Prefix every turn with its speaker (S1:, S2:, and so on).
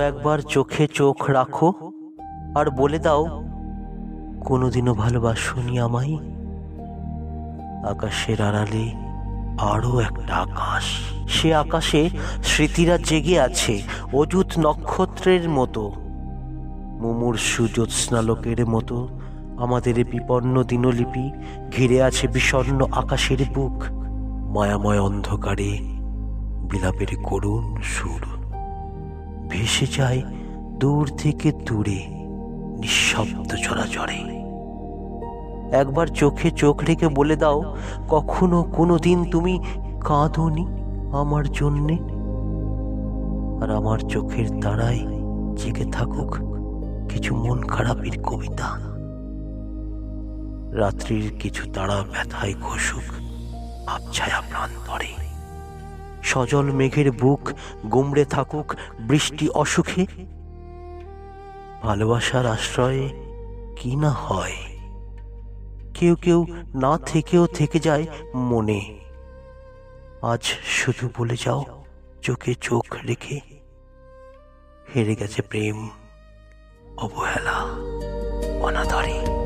S1: একবার চোখে চোখ রাখো আর বলে দাও, কোনোদিনও ভালোবাসনি আমায়। আকাশের আড়ালে আরও একটা আকাশ। সে আকাশে স্মৃতিরা জেগে আছে অযুত নক্ষত্রের মতো। মুমূর্ষু জ্যোৎস্নালোকের মতো আমাদের বিপন্ন দিনলিপি ঘিরে আছে বিষণ্ণ আকাশের বুক। মায়াময় অন্ধকারে বিলাপের করুণ সুর। ভেসে যায় দূর থেকে দূরে, নিঃশব্দ চলাচলে। একবার চোখে চোখ রেখে বলে দাও, কখনো কোনো দিন তুমি কাঁদনি আমার জন্যে? আর আমার চোখের তারায় জেগে থাকুক কিছু মন খারাপের কবিতা। রাত্রির কিছু তারা ব্যথায় ঘষুক আবছায়া প্রান্তরে সজল মেঘের বুক গুমড়ে থাকুক বৃষ্টি অসুখে। ভালোবাসার আশ্রয়ে কি না হয়? কেউ কেউ না থেকেও থেকে যায় মনে। আজ শুধু বলে যাও, চোখে চোখ রেখে। হেরে গেছে প্রেম, অবহেলা, অনাদরে।